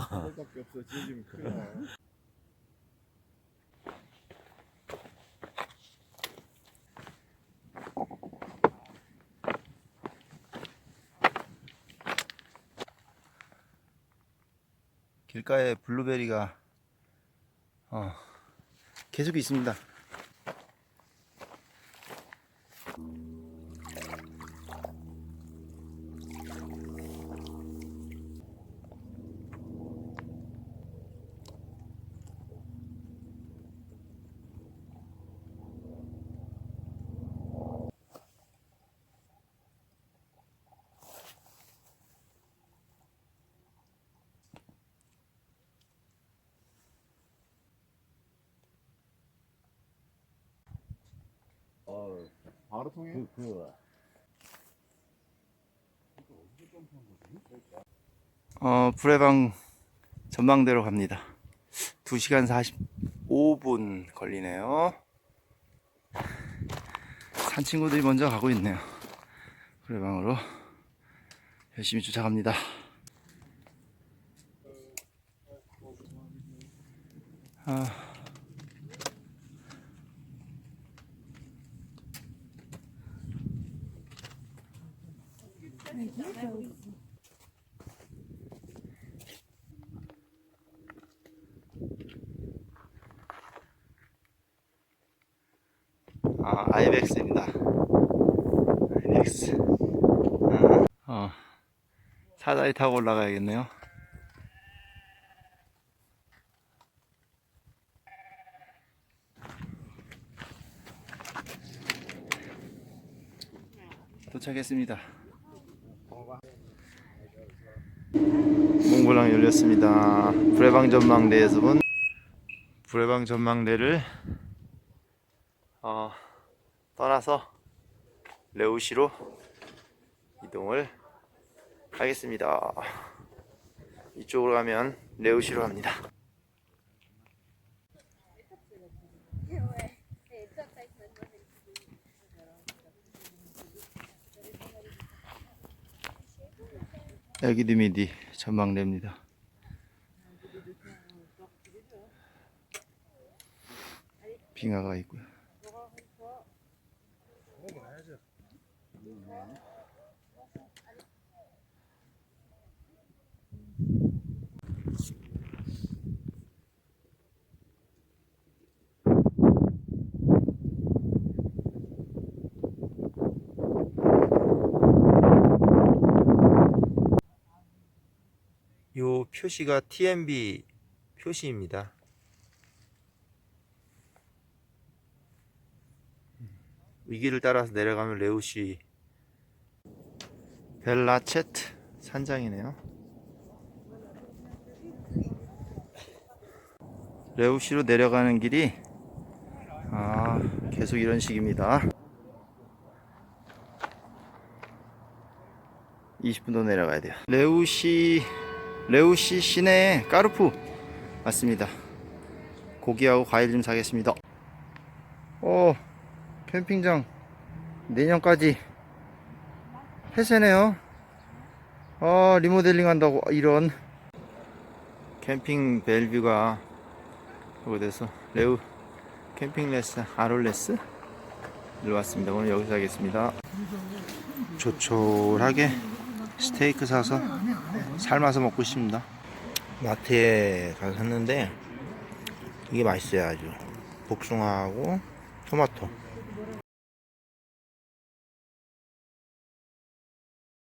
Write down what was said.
그거밖에 없어 지금 큰일 나. 길가에 블루베리가 어, 계속 있습니다. 바로 통해? 어, 불해방 전망대로 갑니다. 2시간 45분 걸리네요. 산 친구들이 먼저 가고 있네요. 불해방으로 열심히 쫓아갑니다. 아, 아, 아이벡스입니다. 아이벡스. 아, 어, 사다리 타고 올라가야겠네요. 도착했습니다. 몽블랑 열렸습니다. 불해방 전망대에서 본 불해방 전망대를 어, 떠나서 레우시로 이동을 하겠습니다. 이쪽으로 가면 레우시로 갑니다. 애기드미디 전망대입니다. 빙하가 있고요. 요 표시가 TMB 표시입니다. 위기를 따라서 내려가면 레우시 벨라체트 산장이네요. 레우시로 내려가는 길이 아 계속 이런 식입니다. 20분 더 내려가야 돼요. 레우시 레우시 시내 까르푸 맞습니다. 고기하고 과일 좀 사겠습니다. 오 캠핑장 내년까지 폐쇄네요. 아 리모델링 한다고 이런 캠핑 벨뷰가 그거 돼서 레우 캠핑 레스 아롤레스 를 왔습니다. 오늘 여기서 하겠습니다. 조촐하게 스테이크 사서 삶아서 먹고 싶습니다. 마트에 가서 샀는데 이게 맛있어요 아주 복숭아하고 토마토